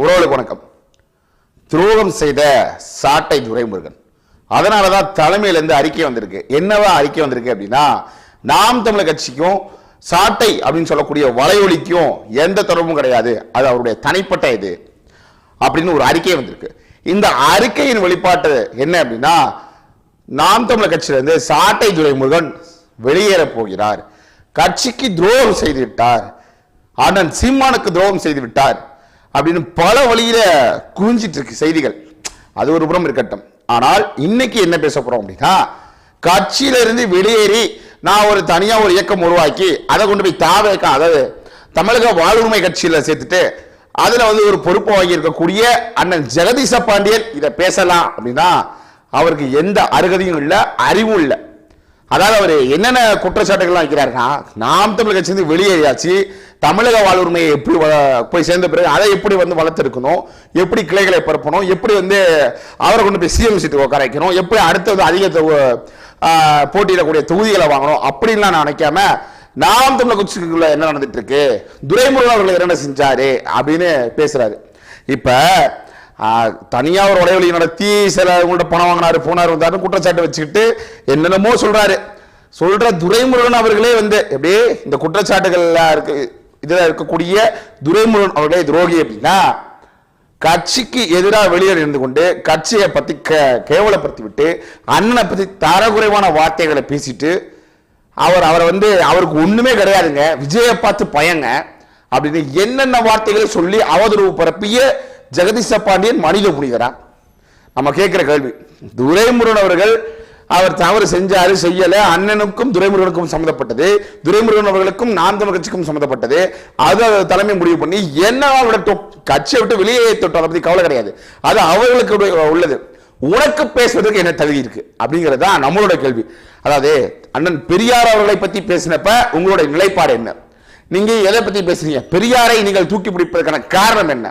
உறவுகளுக்கு வணக்கம். துரோகம் செய்த சாட்டை துரைமுருகன். அதனால தான் தலைமையிலேருந்து அறிக்கை வந்திருக்கு. என்னவா அறிக்கை வந்திருக்கு அப்படின்னா நாம் தமிழர் கட்சிக்கும் சாட்டை அப்படின்னு சொல்லக்கூடிய வலையொலிக்கும் எந்த தொடர்பும் கிடையாது. அது அவருடைய தனிப்பட்ட இது அப்படின்னு ஒரு அறிக்கை வந்திருக்கு. இந்த அறிக்கையின் வெளிப்பாட்டு என்ன அப்படின்னா நாம் தமிழர் கட்சியிலிருந்து சாட்டை துரைமுருகன் வெளியேற போகிறார். கட்சிக்கு துரோகம் செய்து விட்டார் அண்ணன் சீமானுக்கு துரோகம் செய்து விட்டார் அப்படின்னு பல வழியில் குவிஞ்சிட்டு இருக்கு செய்திகள். அது ஒரு புறம் இருக்கட்டும். ஆனால் இன்னைக்கு என்ன பேச போறோம் அப்படின்னா கட்சியிலிருந்து வெளியேறி நான் ஒரு தனியாக ஒரு இயக்கம் உருவாக்கி அதை கொண்டு போய் தாவேக்க அதாவது தமிழக வாழ்வுரிமை கட்சியில் சேர்த்துட்டு அதில் வந்து ஒரு பொறுப்பு வாங்கி இருக்கக்கூடிய அண்ணன் ஜெகதீச பாண்டியன் இதை பேசலாம் அப்படின்னா அவருக்கு எந்த அருகதையும் இல்லை அறிவும் இல்லை. அதாவது அவர் என்னென்ன குற்றச்சாட்டுகள்லாம் வைக்கிறாருன்னா நாம் தமிழ் கட்சியிலிருந்து வெளியேறியாச்சு தமிழக வாழ்வுரிமையை எப்படி வ- போய் சேர்ந்த பிறகு அதை எப்படி வந்து வளர்த்துருக்கணும் எப்படி கிளைகளை பரப்பணும் எப்படி வந்து அவரை கொண்டு போய் சிஎம் சீட்டு உட்கார வைக்கணும் எப்படி அடுத்து வந்து அதிக போட்டியிடக்கூடிய தொகுதிகளை வாங்கணும் அப்படின்லாம் நான் நினைக்காம நாம் தமிழக கட்சிக்குள்ள என்ன நடந்துட்டு இருக்கு துரைமுருகன் அவர்கள் என்னென்ன செஞ்சாரு அப்படின்னு பேசுறாரு. இப்போ தனியாக ஒரு உடைவெளி நடத்தி சில உங்கள்ட்ட பணம் வாங்கினாரு போனார் வந்தாரு குற்றச்சாட்டு வச்சுக்கிட்டு என்னென்னமோ சொல்கிறாரு சொல்கிற துரைமுருகன் அவர்களே வந்து எப்படியே இந்த குற்றச்சாட்டுகள்லாம் இருக்கு இதில் இருக்கக்கூடிய துரைமுருகன் அவர்களே துரோகி அப்படின்னா கட்சிக்கு எதிராக வெளியே இருந்து கொண்டு கட்சியை பற்றி கே- கேவலப்படுத்தி விட்டு அண்ணனை பற்றி தரக்குறைவான வார்த்தைகளை பேசிட்டு அவர் அவரை வந்து அவருக்கு ஒன்றுமே கிடையாதுங்க விஜயை பார்த்து பயங்க அப்படின்னு என்னென்ன வார்த்தைகளை சொல்லி அவதூறு பரப்பிய ஜெகதீச பாண்டியன் மனித புனிதரா நம்ம கேட்கிற கேள்வி துரைமுருகன் அவர்கள் அவர் தவறு செஞ்சாரு செய்யல அண்ணனுக்கும் துரைமுருகனுக்கும் சம்மந்தப்பட்டது துரைமுருகன் அவர்களுக்கும் நாம் தமிழ் கட்சிக்கும் சம்மந்தப்பட்டது அது தலைமை முடிவு பண்ணி என்ன விடட்டும் கட்சியை விட்டு வெளியே தொட்டும் அதை பத்தி கவலை கிடையாது. அது அவர்களுக்கு உள்ளது. உனக்கு பேசுவதற்கு என்ன தகுதி இருக்கு? அப்படிங்கிறது தான் நம்மளோட கேள்வி. அதாவது அண்ணன் பெரியார் அவர்களை பத்தி பேசினப்ப உங்களுடைய நிலைப்பாடு என்ன? நீங்க எதை பத்தி பேசுறீங்க? பெரியாரை நீங்கள் தூக்கி பிடிப்பதற்கான காரணம் என்ன?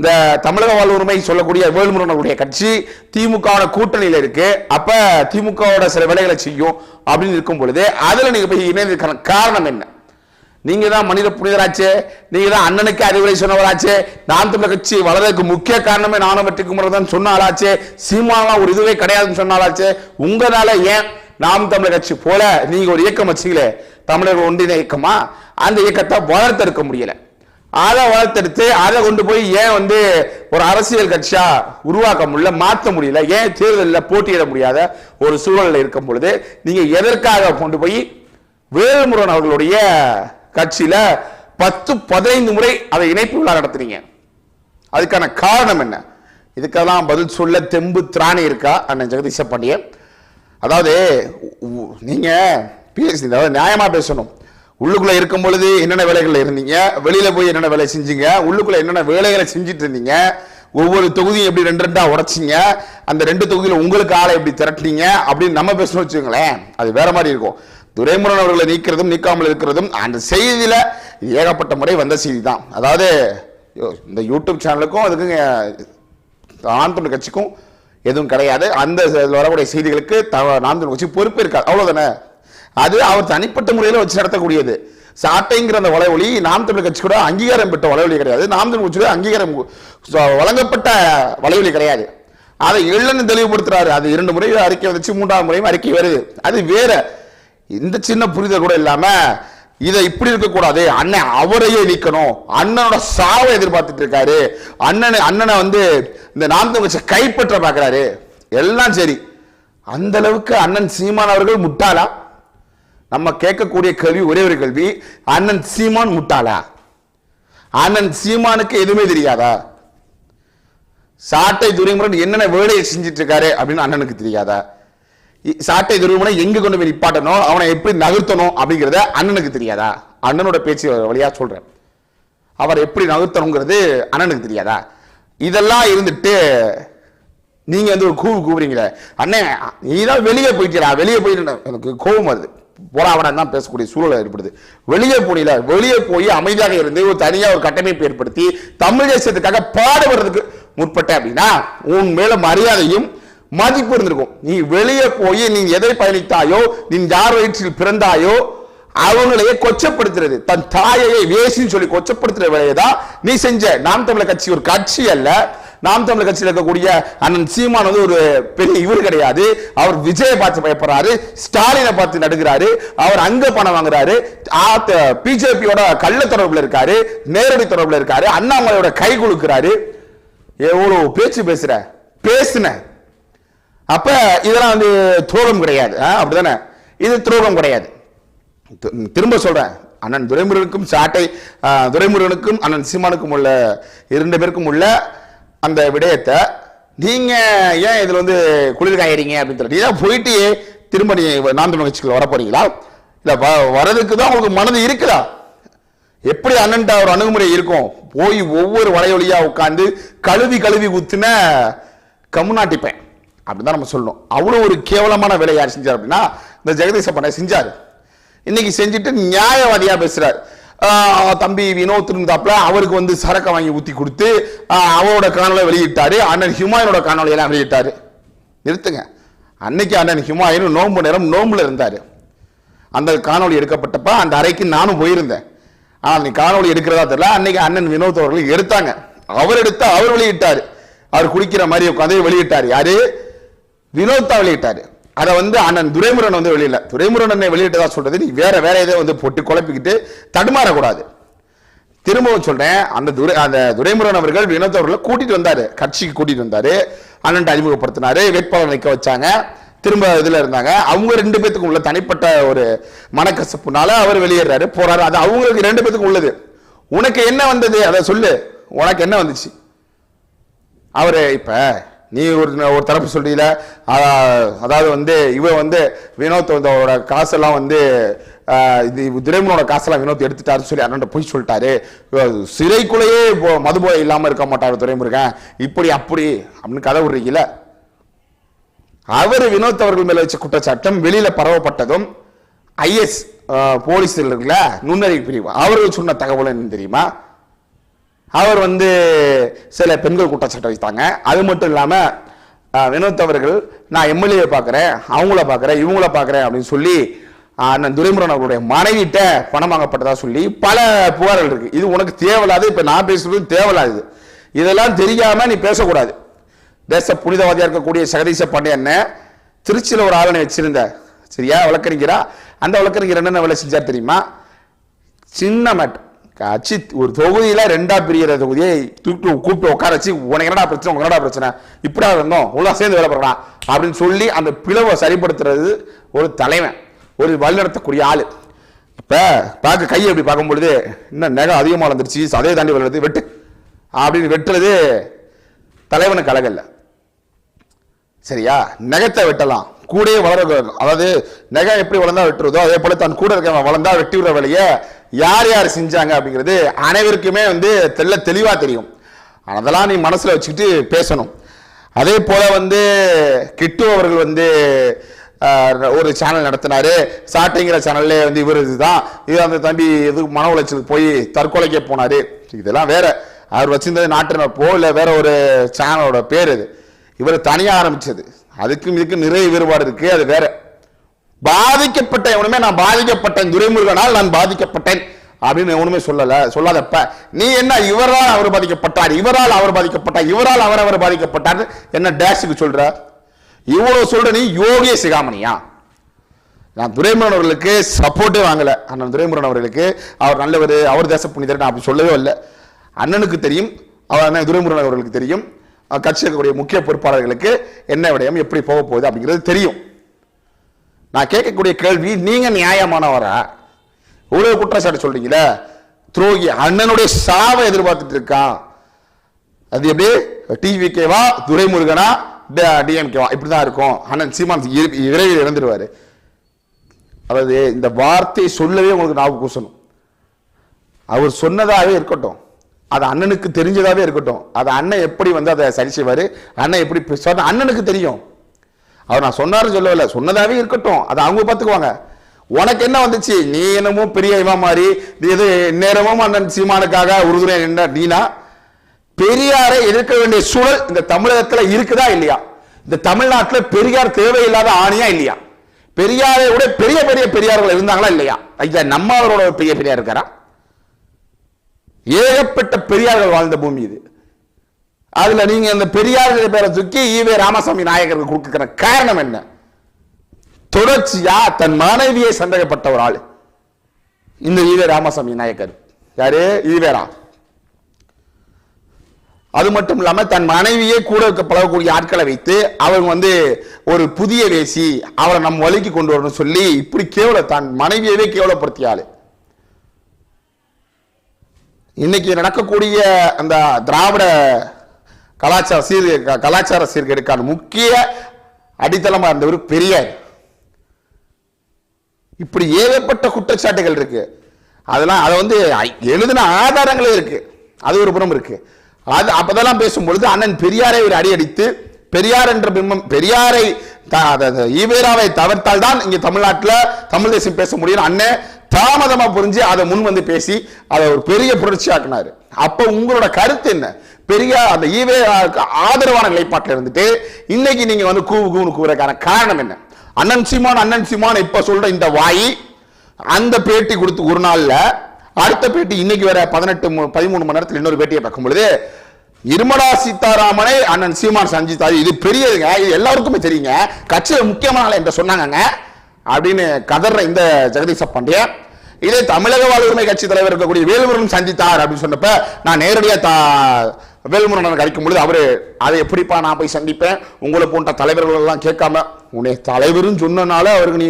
இந்த தமிழக வாழ்வுரிமை சொல்லக்கூடிய வேல்முருகனுடைய கட்சி திமுக கூட்டணியில் இருக்கு. அப்ப திமுகவோட சில வேலைகளை செய்யும் அப்படின்னு இருக்கும் பொழுது அதுல நீங்க போய் இணைந்ததுக்கான காரணம் என்ன? நீங்க தான் மனித புனிதராச்சே நீங்க தான் அண்ணனுக்கு அறிவுரை சொன்னவராச்சே நாம் தமிழர் கட்சி வளர்றதுக்கு முக்கிய காரணமே நானும் வெற்றி குமரன் சொன்ன ஆளாச்சே ஒரு இதுவே கிடையாதுன்னு சொன்னாலாச்சே உங்களால ஏன் நாம் தமிழர் கட்சி போல நீங்க ஒரு இயக்கம் வச்சீங்களே தமிழர் ஒன்றிய இயக்கமா? அந்த இயக்கத்தை வளர்த்தெடுக்க முடியலை. அதை வளர்த்தெடுத்து அதை கொண்டு போய் ஏன் வந்து ஒரு அரசியல் கட்சியா உருவாக்க முடியல மாற்ற முடியல ஏன் தேர்தலில் போட்டியிட முடியாத ஒரு சூழலில் இருக்கும் பொழுது நீங்க எதற்காக கொண்டு போய் வேல்முருகன் அவர்களுடைய கட்சியில பத்து பதினைந்து முறை அதை இணைப்பு விழா நடத்துறீங்க அதுக்கான காரணம் என்ன? இதுக்கெல்லாம் பதில் சொல்ல தெம்பு திராணி இருக்கா அண்ணன் ஜெகதீஷ பாண்டியன் அதாவது நீங்கள் நீங்க அதாவது நியாயமா பேசணும். உள்ளுக்குள்ள இருக்கும் பொழுது என்னென்ன வேலைகள்ல இருந்தீங்க? வெளியில போய் என்னென்ன வேலை செஞ்சீங்க? உள்ளுக்குள்ள என்னென்ன வேலைகளை செஞ்சுட்டு இருந்தீங்க? ஒவ்வொரு தொகுதியும் எப்படி ரெண்டு ரெண்டா உடைச்சிங்க? அந்த ரெண்டு தொகுதியில உங்களுக்கு ஆளை எப்படி திரட்டினீங்க? அப்படின்னு நம்ம பேசணும் வச்சுக்கோங்களேன். அது வேற மாதிரி இருக்கும். துரைமுருகன் அவர்களை நீக்கிறதும் நீக்காமல் இருக்கிறதும் அந்த செய்தியில ஏகப்பட்ட முறை வந்த செய்தி தான் அதாவது இந்த யூடியூப் சேனலுக்கும் அதுக்குங்க நாம் கட்சிக்கும் எதுவும் கிடையாது. அந்த வரக்கூடிய செய்திகளுக்கு த- நாம் கட்சி பொறுப்பு இருக்காது. அவ்வளவுதானே? அது அவர் தனிப்பட்ட முறையில் வச்சு நடத்தக்கூடியது. சாட்டைங்கிற அந்த வலைவொலி நாம் தமிழ் கட்சி கூட அங்கீகாரம் பெற்ற வலைவலி கிடையாது. நாம் தமிழ் கட்சி கூட அங்கீகாரம் வழங்கப்பட்ட வலைவலி கிடையாது. அதை எள்ளன்னு தெளிவுபடுத்துறாரு. அது இரண்டு முறை அறிக்கை வந்துச்சு மூன்றாவது முறையும் அறிக்கை வருது. அது வேற. இந்த சின்ன புரிதல் கூட இல்லாம இதை இப்படி இருக்கக்கூடாது. அண்ணன் அவரையே நீக்கணும். அண்ணனோட சாவை எதிர்பார்த்துட்டு இருக்காரு. அண்ணனை அண்ணனை வந்து இந்த நாம் தமிழ் கைப்பற்ற பார்க்கறாரு. எல்லாம் சரி. அந்த அளவுக்கு அண்ணன் சீமான் அவர்கள் முட்டாளா? நம்ம கேட்கக்கூடிய கேள்வி ஒரே ஒரு கேள்வி. அண்ணன் சீமான் முட்டாளா? அண்ணன் சீமானுக்கு எதுவுமே தெரியாதா? சாட்டை துரைமுருகன் என்னென்ன வேலையை செஞ்சுட்டு இருக்காரு அப்படின்னு அண்ணனுக்கு தெரியாதா? இ- சாட்டை துரைமுருகனை எங்க கொண்டு போய் நிப்பாட்டணும்? அவனை எப்படி நகர்த்தணும் அப்படிங்கிறத அண்ணனுக்கு தெரியாதா? அண்ணனோட பேச்சு வழியா சொல்றேன். அவர் எப்படி நகர்த்தணுங்கிறது அண்ணனுக்கு தெரியாதா? இதெல்லாம் இருந்துட்டு நீங்க வந்து ஒரு கூவு கூவுறீங்களே. அண்ணே நீ தான் வெளியே போயிட்டா வெளியே போயிட்டு எனக்கு கோபம் வருது. போராவனம் தான் பேசக்கூடிய சூழல் ஏற்படுது. வெளியே போனில வெளியே போய் அமைதியாக இருந்து ஒரு தனியாக ஒரு கட்டமைப்பு ஏற்படுத்தி தமிழ் தேசத்துக்காக பாடுபடுறதுக்கு முற்பட்ட அப்படின்னா உன் மேல மரியாதையும் மதிப்பு இருந்திருக்கும். நீ வெளியே போய் நீ எதை பயணித்தாயோ நீ யார் வயிற்றில் பிறந்தாயோ அவங்களையே கொச்சப்படுத்துறது. தன் தாயையை வேசின்னு சொல்லி கொச்சப்படுத்துற வேலையை தான் நீ செஞ்ச. நாம் தமிழர் கட்சி ஒரு கட்சி அல்ல. நாம் தமிழர் கட்சியில் இருக்கக்கூடிய அண்ணன் சீமான் வந்து ஒரு பெரிய இவர் கிடையாது. அவர் விஜயை பார்த்து பயப்படுறாரு. ஸ்டாலினை பார்த்து நடுகிறாரு அவர் அங்க பணம் வாங்குறாரு. பிஜேபியோட கள்ள தொடர்பில் இருக்காரு. நேரடி தொடர்பில் இருக்காரு. அண்ணாமலையோட கை குலுக்குறாரு. எவ்வளவு பேச்சு பேசுற? பேசுன. அப்ப இதெல்லாம் வந்து துரோகம் கிடையாது. ஆ, அப்படிதானே? இது துரோகம் கிடையாது. திரும்ப சொல்றேன். அண்ணன் துரைமுருகனுக்கும் சாட்டை துரைமுருகனுக்கும் அண்ணன் சீமானுக்கும் உள்ள இரண்டு பேருக்கும் உள்ள அந்த விடயத்தை நீங்க ஏன் இதில் வந்து குளிர் காயறீங்க அப்படின்னு தெரியல ஏன் போயிட்டு திரும்ப நீ நாம் தமிழ் கட்சிக்குள்ள வர போறீங்களா இல்லை வ- வரதுக்கு தான் உங்களுக்கு மனது இருக்குதா? எப்படி அண்ணன்ட்ட ஒரு அணுகுமுறை இருக்கும்? போய் ஒவ்வொரு வலையொலியாக உட்காந்து கழுவி கழுவி குத்துன கம்முனாட்டிப்பேன். தான் நம்ம சொல்லணும். அவ்வளோ ஒரு கேவலமான வேலை யார் செஞ்சார் அப்படின்னா இந்த ஜெகதீச பண்ண செஞ்சாரு. இன்னைக்கு செஞ்சுட்டு நியாயவாதியாக பேசுகிறார் தம்பி வினோத் இருந்தாப்ல அவருக்கு வந்து சரக்கை வாங்கி ஊற்றி கொடுத்து அவரோட காணொலியை வெளியிட்டாரு. அண்ணன் ஹிமாயனோட காணொலி வெளியிட்டார் வெளியிட்டாரு. நிறுத்துங்க. அன்னைக்கு அண்ணன் ஹிமாயன் நோன்பு நேரம் நோம்பில் இருந்தார். அந்த காணொளி எடுக்கப்பட்டப்ப அந்த அறைக்கு நானும் போயிருந்தேன். ஆனால் அன்னைக்கு காணொளி எடுக்கிறதா தெரியல. அன்னைக்கு அண்ணன் வினோத் அவர்கள் எடுத்தாங்க. அவர் எடுத்து அவர் வெளியிட்டார். அவர் குடிக்கிற மாதிரி உட்காந்து வெளியிட்டார். யாரு? வினோத்தா வெளியிட்டாரு. அதை வந்து அண்ணன் துரைமுருகன் வந்து வெளியில துரைமுருகன் அண்ணன் வெளியிட்டதா சொல்றது நீ வேற வேற இதை வந்து போட்டு குழப்பிக்கிட்டு தடுமாறக்கூடாது. திரும்பவும் சொல்றேன் அந்த துரை அந்த துரைமுருகன் அவர்கள் வினோத் அவர்களை கூட்டிட்டு வந்தாரு கட்சிக்கு கூட்டிட்டு வந்தாரு அண்ணன் அறிமுகப்படுத்தினாரு வேட்பாளர் நிற்க வச்சாங்க திரும்ப இதில் இருந்தாங்க. அவங்க ரெண்டு பேத்துக்கும் உள்ள தனிப்பட்ட ஒரு மனக்கசப்புனால அவர் வெளியேறாரு போறாரு. அது அவங்களுக்கு ரெண்டு பேத்துக்கும் உள்ளது. உனக்கு என்ன வந்தது? அதை சொல்லு. உனக்கு என்ன வந்துச்சு? அவரு இப்போ நீ ஒரு ஒரு தரப்பு சொல்றீல? அதாவது வந்து இவன் வந்து வினோத் காசெல்லாம் வந்து இது துரைமனோட காசெல்லாம் வினோத் எடுத்துட்டாரு சொல்லி அண்ணன் போய் சொல்லிட்டாரு. சிறைக்குள்ளேயே இப்போ மதுபோதை இல்லாமல் இருக்க மாட்டார் துரைமுருகன். இப்படி அப்படி அப்படின்னு கதை விடுறீங்கல்ல? அவர் வினோத் அவர்கள் மேலே வச்ச குற்றச்சாட்டம் வெளியில் பரவப்பட்டதும் ஐஎஸ் போலீஸ் இருக்குல்ல நுண்ணறிவு பிரிவு. அவர்கள் சொன்ன தகவல் என்ன தெரியுமா? அவர் வந்து சில பெண்கள் குற்றச்சாட்டு வைத்தாங்க. அது மட்டும் இல்லாமல் வினோத் அவர்கள் நான் எம்எல்ஏ பார்க்குறேன் அவங்கள பார்க்குறேன் இவங்கள பார்க்குறேன் அப்படின்னு சொல்லி அண்ணன் துரைமுருகன் அவர்களுடைய மனைவிட்ட பணம் வாங்கப்பட்டதா சொல்லி பல புகார்கள் இருக்கு. இது உனக்கு தேவையில்லாது இப்போ நான் பேசுறது தேவையில்லாது இதெல்லாம் தெரியாம நீ பேசக்கூடாது. தேச புனிதவாதியாக இருக்கக்கூடிய சகதீச பாண்டியன் திருச்சியில் ஒரு ஆளுநை வச்சிருந்த சரியா வழக்கறிஞரா? அந்த வழக்கறிஞர் என்னென்ன வேலை செஞ்சார் தெரியுமா? சின்ன மேட் கட்சி ஒரு தொகுதியில ரெண்டா பிரிகிற தொகுதியை தூக்கிட்டு கூப்பிட்டு உட்கார வச்சு உனக்கு என்னடா பிரச்சனை உனக்கு என்னடா பிரச்சனை? இப்படியா இருந்தோம் உள்ள சேர்ந்து வேலை பார்க்கலாம். அப்படின்னு சொல்லி அந்த பிளவை சரிப்படுத்துறது ஒரு தலைவன் ஒரு வழிநடத்தக்கூடிய ஆள். இப்போ பார்க்க கையை எப்படி பார்க்கும் பொழுது இன்னும் நகம் அதிகமா வளர்ந்துருச்சு அதே தாண்டி வளர்றது வெட்டு. அப்படின்னு வெட்டுறது தலைவனுக்கு அழகல்ல சரியா? நகத்தை வெட்டலாம். கூடயே வளர அதாவது நகம் எப்படி வளர்ந்தா வெட்டுறதோ அதே போல தன் கூட இருக்கவன் வளர்ந்தா வெட்டி விடுற வேலையை யார் யார் செஞ்சாங்க அப்படிங்கிறது அனைவருக்குமே வந்து தெல்ல தெளிவாக தெரியும். அதெல்லாம் நீ மனசில் வச்சுக்கிட்டு பேசணும். அதே போல் வந்து கிட்டு அவர்கள் வந்து ஒரு சேனல் நடத்தினார். சாட்டைங்கிற சேனல்ல வந்து இவர் இதுதான். இது அந்த தம்பி இது மன உளைச்சலுக்கு போய் தற்கொலைக்கே போனாரு. இதெல்லாம் வேற அவர் வச்சிருந்தது நாட்டு இல்லை வேற ஒரு சேனலோட பேர் இது. இவர் தனியாக ஆரம்பித்தது அதுக்கும் இதுக்கும் நிறைய வேறுபாடு இருக்குது அது வேற. பாதிக்கப்பட்ட எவனுமே நான் பாதிக்கப்பட்டேன் துரைமுருகனால் நான் பாதிக்கப்பட்டேன் அப்படின்னு எவனுமே சொல்லல சொல்லாதப்ப. நீ என்ன இவரால் அவர் பாதிக்கப்பட்டார் இவரால் அவர் பாதிக்கப்பட்டார் இவரால் அவர் அவர் பாதிக்கப்பட்டார் என்ன டேஷுக்கு சொல்ற? இவ்வளவு சொல்ற நீ யோகிய சிகாமணியா? நான் துரைமுருகன் அவர்களுக்கு சப்போர்ட்டே வாங்கல. அண்ணன் துரைமுருகன் அவர்களுக்கு அவர் நல்லவர் அவர் தேச புனிதர் நான் அப்படி சொல்லவே இல்லை. அண்ணனுக்கு தெரியும் அவர் அண்ணன் துரைமுருகன் அவர்களுக்கு தெரியும். அஹ் கட்சி இருக்கக்கூடிய முக்கிய பொறுப்பாளர்களுக்கு என்ன விடயம் எப்படி போக போகுது அப்படிங்கிறது தெரியும். நான் கேட்கக்கூடிய கேள்வி நீங்க நியாயமானவரா? இவ்வளவு குற்றச்சாட்டு சொல்றீங்களே. துரோகி அண்ணனுடைய சாவை எதிர்பார்த்துட்டு இருக்கான். அது எப்படி? டிவிகேவா துரைமுருகனா டிஎம்கேவா இப்படிதான் இருக்கும். அண்ணன் சீமான் இரு- விரைவில் இறந்துருவாரு. அதாவது இந்த வார்த்தையை சொல்லவே உங்களுக்கு ஞாபகம் கூசணும் அவர் சொன்னதாகவே இருக்கட்டும். அது அண்ணனுக்கு தெரிஞ்சதாகவே இருக்கட்டும். அது அண்ணன் எப்படி வந்து அதை சரி செய்வார்? அண்ணன் எப்படி பேசுவாரு அண்ணனுக்கு தெரியும். அவர் நான் சொன்னாருன்னு சொல்லவில்லை. சொன்னதாகவே இருக்கட்டும். அதை அவங்க பார்த்துக்குவாங்க. உனக்கு என்ன வந்துச்சு? நீ என்னமோ பெரிய இவன் மாதிரி நீ எது நேரமும் அண்ணன் சீமானுக்காக உறுதுணை என்ன நீனா? பெரியாரை எதிர்க்க வேண்டிய சூழல் இந்த தமிழகத்துல இருக்குதா இல்லையா? இந்த தமிழ்நாட்டுல பெரியார் தேவையில்லாத ஆணியா இல்லையா? பெரியாரை விட பெரிய பெரிய பெரியார்கள் இருந்தாங்களா இல்லையா? ஐயா நம்ம அவரோட பெரிய பெரியார் இருக்காரா? ஏகப்பட்ட பெரியார்கள் வாழ்ந்த பூமி இது. அதுல நீங்க அந்த பெரியார் பேரை தூக்கி ஈவே ராமசாமி நாயகருக்கு கொடுக்குற காரணம் என்ன? தொடர்ச்சியா தன் மனைவியை சந்தேகப்பட்ட ஒரு ஆள். இந்த ஈவே ராமசாமி நாயக்கர் யாரு? ஈவேரா அது மட்டும் இல்லாம தன் மனைவியே கூட இருக்க பழகக்கூடிய ஆட்களை வைத்து அவங்க வந்து ஒரு புதிய வேசி அவரை நம்ம வழிக்கு கொண்டு வரணும் சொல்லி இப்படி கேவல தன் மனைவியவே கேவலப்படுத்திய ஆளு. இன்னைக்கு நடக்கக்கூடிய அந்த திராவிட கலாச்சார சீர் கலாச்சார சீர்கேடுக்கான முக்கிய அடித்தளமா இருந்தவர் பெரியார். இப்படி ஏகப்பட்ட குற்றச்சாட்டுகள் இருக்கு. அதெல்லாம் அதை வந்து எழுதின ஆதாரங்களே இருக்கு. அது ஒரு புறம் இருக்கு. அது அப்பதெல்லாம் பேசும்பொழுது அண்ணன் பெரியாரை ஒரு அடி அடித்து பெரியார் என்ற பிம்பம் பெரியாரை த- ஈவேராவை தவிர்த்தால் தான் இங்கே தமிழ்நாட்டில் தமிழ் தேசம் பேச முடியும். அண்ணன் தாமதமாக புரிஞ்சு அதை முன் வந்து பேசி அதை ஒரு பெரிய புரட்சியாக்குனாரு அப்போ உங்களோட கருத்து என்ன? பெரிய அந்த ஈவே ஆதரவான நிலைப்பாட்டில் இருந்துட்டு இன்னைக்கு நீங்கள் வந்து கூவு கூவுன்னு கூறக்கான காரணம் என்ன? அண்ணன் சீமான் அண்ணன் சீமான் இப்போ சொல்கிற இந்த வாய் அந்த பேட்டி கொடுத்து ஒரு நாளில் அடுத்த பேட்டி இன்னைக்கு வர பதினெட்டு மு- பதிமூணு மணி நேரத்தில் இன்னொரு பேட்டியை பார்க்கும் பொழுது நிர்மலா சீதாராமனை அண்ணன் சீமான் சந்தித்தாரு. இது பெரியதுங்க. இது எல்லாருக்குமே தெரியுங்க. கட்சியில் முக்கியமான ஆள் என்று சொன்னாங்கங்க. அப்படின்னு கதற இந்த ஜெகதீஷ பாண்டியன் இதே தமிழக வாழ்வுரிமை கட்சி தலைவர் இருக்கக்கூடிய வேல்முருகன் சந்தித்தார் அப்படின்னு சொன்னப்ப நான் நேரடியாக தா வேலுமுருகன் கழிக்கும் பொழுது அவர் அதை எப்படிப்பா நான் போய் சந்திப்பேன்? உங்களை போன்ற தலைவர்கள் எல்லாம் கேட்காம உன்னை தலைவரும் சொன்னனால அவருக்கு நீ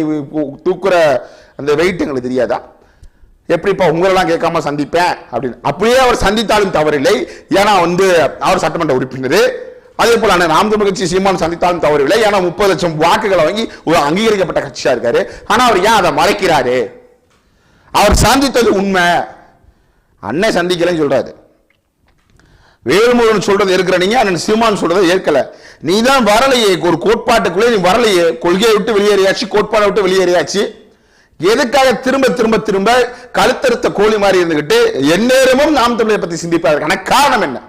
தூக்குற அந்த வெயிட் எங்களுக்கு தெரியாதா? எப்படிப்பா உங்களெல்லாம் கேட்காம சந்திப்பேன்? அப்படின்னு. அப்படியே அவர் சந்தித்தாலும் தவறில்லை. ஏன்னா வந்து அவர் சட்டமன்ற உறுப்பினர். அதே போல அண்ணன் நாம் தமிழ் கட்சி சீமான் சந்தித்தாலும் தவறில்லை. ஏன்னா முப்பது லட்சம் வாக்குகளை வாங்கி ஒரு அங்கீகரிக்கப்பட்ட கட்சியா இருக்காரு. ஆனா அவர் ஏன் அதை மறைக்கிறாரு? அவர் சந்தித்தது உண்மை. அண்ணன் சந்திக்கலன்னு சொல்றாரு. வேல்முருகன் சொல்றது இருக்கிற நீங்க அண்ணன் சீமான் சொல்றதை ஏற்கல. நீ தான் வரலையே ஒரு கோட்பாட்டுக்குள்ளே நீ வரலையே. கொள்கையை விட்டு வெளியேறியாச்சு கோட்பாடை விட்டு வெளியேறியாச்சு. எதுக்காக திரும்ப திரும்ப திரும்ப கழுத்தறுத்த கோழி மாதிரி இருந்துகிட்டு எந்நேரமும் நாம் தமிழரை பத்தி சிந்திப்பதற்கான காரணம் என்ன?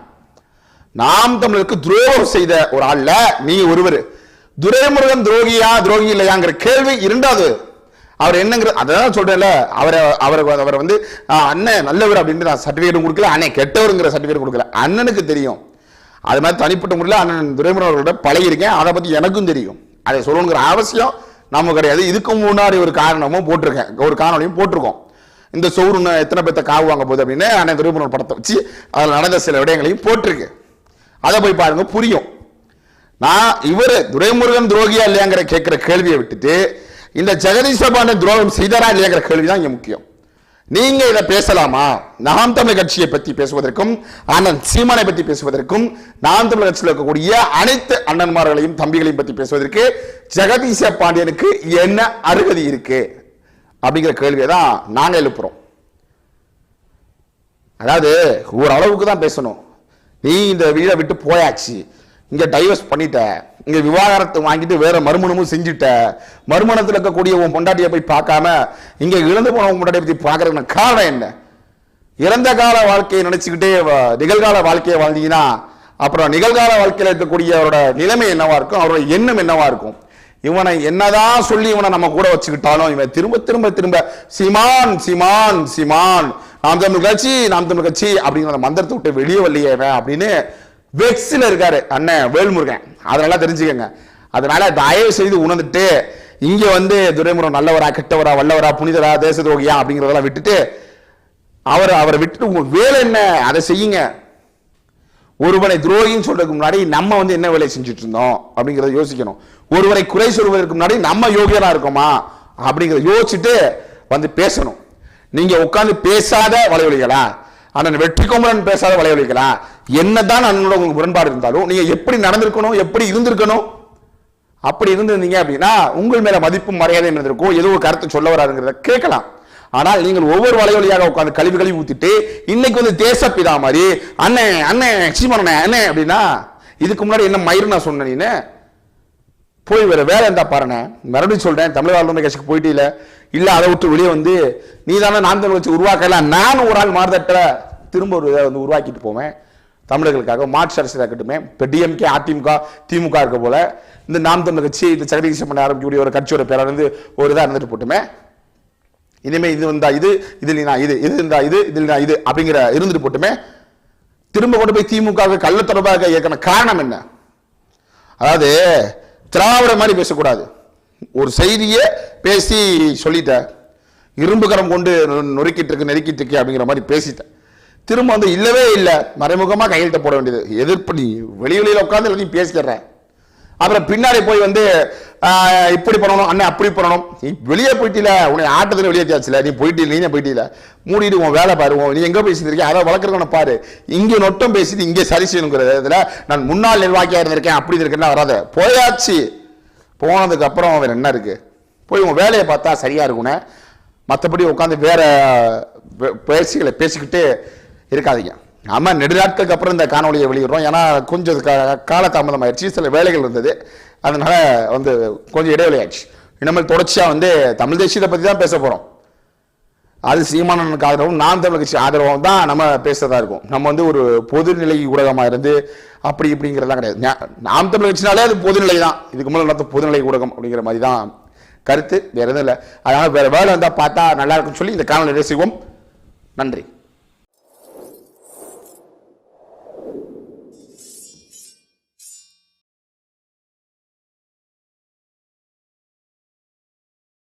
நாம் தமிழருக்கு துரோகம் செய்த ஒரு ஆள்ல நீ ஒருவர். துரைமுருகன் துரோகியா துரோகி இல்லையாங்கிற கேள்வி இரண்டாவது. அவர் என்னங்கிற அதான் சொல்றேன்ல அவரை அவரை அவர் வந்து அண்ணன் நல்லவர் அப்படின்னு நான் சர்டிஃபிகேட்டும் கொடுக்கல. அண்ணன் கெட்டவருங்கிற சர்டிஃபிகேட் கொடுக்கல. அண்ணனுக்கு தெரியும். அது மாதிரி தனிப்பட்ட முறையில் அண்ணன் துரைமுருகன் அவர்களோட பழகியிருக்கேன். அதை பற்றி எனக்கும் தெரியும். அதை சொல்லணுங்கிற அவசியம் நமக்கு கிடையாது. இதுக்கு முன்னாடி ஒரு காரணமும் போட்டிருக்கேன். ஒரு காணொலியும் போட்டிருக்கோம். இந்த சோறு எத்தனை பேர்த்த காவு வாங்க போகுது அப்படின்னு அண்ணன் துரைமுருகன் படத்தை வச்சு அதில் நடந்த சில விடயங்களையும் போட்டிருக்கு. அதை போய் பாருங்க புரியும். நான் இவர் துரைமுருகன் துரோகியா இல்லையாங்கிற கேட்குற கேள்வியை விட்டுட்டு இந்த ஜெகதீஷ பாண்டியன் துரோகம் செய்தாரா இல்லையாங்கிற கேள்வி தான் முக்கியம். நீங்க இதை பேசலாமா? நாம் தமிழ் கட்சியை பத்தி பேசுவதற்கும் அண்ணன் சீமானை பத்தி பேசுவதற்கும் நாம் தமிழ் கட்சியில் இருக்கக்கூடிய அனைத்து அண்ணன்மார்களையும் தம்பிகளையும் பத்தி பேசுவதற்கு ஜெகதீச பாண்டியனுக்கு என்ன அருகதி இருக்கு? அப்படிங்கிற கேள்வியை தான் நாங்கள் எழுப்புறோம். அதாவது ஓரளவுக்கு தான் பேசணும். நீ இந்த வீடை விட்டு போயாச்சு. இங்க டைவர்ஸ் பண்ணிட்ட. இங்க விவாகரத்து வாங்கிட்டு வேற மறுமணமும் செஞ்சுட்ட. மறுமணத்தில் இருக்கக்கூடிய உன் பொண்டாட்டியை போய் பார்க்காம இங்க இழந்து போன உன் பொண்டாட்டியை பத்தி பார்க்கறதுக்கு காரணம் என்ன? இறந்த கால வாழ்க்கையை நினச்சிக்கிட்டே நிகழ்கால வாழ்க்கையை வாழ்ந்தீங்கன்னா அப்புறம் நிகழ்கால வாழ்க்கையில் இருக்கக்கூடிய அவரோட நிலைமை என்னவா இருக்கும்? அவரோட எண்ணம் என்னவா இருக்கும்? இவனை என்னதான் சொல்லி இவனை நம்ம கூட வச்சுக்கிட்டாலும் இவன் திரும்ப திரும்ப திரும்ப சிமான் சிமான் சிமான். நாம் தமிழ் கட்சி நாம் தமிழ் கட்சி அப்படிங்கிற மந்திரத்தை விட்டு வெளியே வரலையே அப்படின்னு வெக்ஸில் இருக்காரு அண்ணன் வேல்முருகன். அதனால தெரிஞ்சுக்கங்க. அதனால தயவு செய்து உணர்ந்துட்டு இங்கே வந்து துரைமுருகன் நல்லவரா கெட்டவரா வல்லவரா புனிதரா தேச துரோகியா அப்படிங்கிறதெல்லாம் விட்டுட்டு அவர் அவரை விட்டுட்டு உங்க வேலை என்ன? அதை செய்யுங்க. ஒருவனை துரோகின்னு சொல்றதுக்கு முன்னாடி நம்ம வந்து என்ன வேலை செஞ்சுட்டு இருந்தோம் அப்படிங்கிறத யோசிக்கணும். ஒருவரை குறை சொல்வதற்கு முன்னாடி நம்ம யோகியனா இருக்கோமா அப்படிங்கிறத யோசிச்சுட்டு வந்து பேசணும். நீங்க உட்காந்து பேசாத வலைவலிகளா அண்ணன் வெற்றி கோமரன் பேசாத வலைவலிகளா என்னதான் அண்ணனோட உங்களுக்கு முரண்பாடு இருந்தாலும் நீங்க எப்படி நடந்திருக்கணும் எப்படி இருந்திருக்கணும் அப்படி இருந்திருந்தீங்க அப்படின்னா உங்கள் மேல மதிப்பும் மரியாதையும் இருந்திருக்கும். ஏதோ ஒரு கருத்து சொல்ல வராதுங்கிறத கேட்கலாம். ஆனால் நீங்கள் ஒவ்வொரு வலைவலியாக உட்காந்து கழிவு கழுவி ஊத்திட்டு இன்னைக்கு வந்து தேசப்பிதா மாதிரி அண்ணன் அண்ணன் சீமான அண்ணன் அப்படின்னா இதுக்கு முன்னாடி என்ன மயிர் நான் சொன்னேன் நீனு? போய் வேற வேலை இருந்தா பாருண்ணே. மறுபடியும் சொல்றேன் தமிழக ஆளுநர் கட்சிக்கு போயிட்டு இல்லை. இல்லை அதை விட்டு வெளியே வந்து நீ தானே நான் தமிழ் வச்சு உருவாக்கலாம் நானும் ஒரு ஆள் மாறுதட்ட திரும்ப ஒரு இதை வந்து உருவாக்கிட்டு போவேன். தமிழர்களுக்காக மாற்று அரசியல் இருக்கட்டுமே. இப்போ டிஎம்கே அதிமுக திமுக இருக்க போல இந்த நாம் தமிழ் கட்சி இந்த ஜெகதீஷ் பண்ண ஆரம்பிக்கக்கூடிய ஒரு கட்சியோட பேரை வந்து ஒரு இதாக இருந்துட்டு போட்டுமே. இனிமேல் இது வந்தா இது இதில் நான் இது இது இருந்தா இது இதில் நான் இது அப்படிங்கிற இருந்துட்டு போட்டுமே. திரும்ப கொண்டு போய் திமுக கள்ள தொடர்பாக இயக்கின காரணம் என்ன? அதாவது திராவிட மாதிரி பேசக்கூடாது. ஒரு செய்தியே பேசி சொல்லிட்ட இரும்புகரம் கொண்டு நொறுக்கிட்டு இருக்கு நெருக்கிட்டு இருக்கு அப்படிங்கிற மாதிரி பேசிட்டேன். திரும்ப வந்து இல்லவே இல்லை. மறைமுகமாக கையெழுத்த போட வேண்டியது. எதிர்ப்பு நீ வெளி வெளியில் உட்காந்து எல்லாத்தையும் பேசிக்கிறேன் அப்புறம் பின்னாடி போய் வந்து இப்படி பண்ணணும் அண்ணன் அப்படி பண்ணணும். நீ வெளியே போயிட்டில உன்னை ஆட்டத்தில் வெளியே தேய்ச்சல நீ போயிட்டு நீ போயிட்டில? மூடிட்டு உன் வேலை பாருவோம் நீ எங்கே பேசியிருக்கேன் அதை வளர்க்குறவனை பாரு. இங்கே நொட்டம் பேசிட்டு இங்கே சரி செய்யணுங்கிற இதில் நான் முன்னாள் நிர்வாகியாக இருந்திருக்கேன் அப்படி இருக்கேன்னா வராத. போயாச்சு. போனதுக்கு அப்புறம் அவன் என்ன இருக்கு? போய் உன் வேலையை பார்த்தா சரியா இருக்கும்னே. மற்றபடி உட்காந்து வேற பேசிகளை பேசிக்கிட்டு இருக்காதீங்க. ஆமாம் நெடுநாட்களுக்கு அப்புறம் இந்த காணொலியை வெளியிடுறோம். ஏன்னா கொஞ்சம் கா- காலதாமதம் ஆயிடுச்சு சில வேலைகள் இருந்தது. அதனால வந்து கொஞ்சம் இடைவெளி ஆயிடுச்சு இனிமேல் தொடர்ச்சியாக வந்து தமிழ் தேசியத்தை பற்றி தான் பேச போகிறோம் அது சீமானனுக்கு ஆதரவும் நாம் தமிழ் கட்சி ஆதரவும் தான் நம்ம பேசுறதா இருக்கும். நம்ம வந்து ஒரு பொதுநிலை ஊடகமாக இருந்து அப்படி இப்படிங்கிறதெல்லாம் கிடையாது. நாம் தமிழ் கட்சினாலே அது பொதுநிலை தான். இதுக்கு முன்னாடி நடத்த பொதுநிலை ஊடகம் அப்படிங்கிற மாதிரி தான் கருத்து. வேற எதுவும் இல்லை. அதனால் வேறு வேலை வந்தால் பார்த்தா நல்லா இருக்கும்னு சொல்லி இந்த காணொலி ரசிக்கும் நன்றி.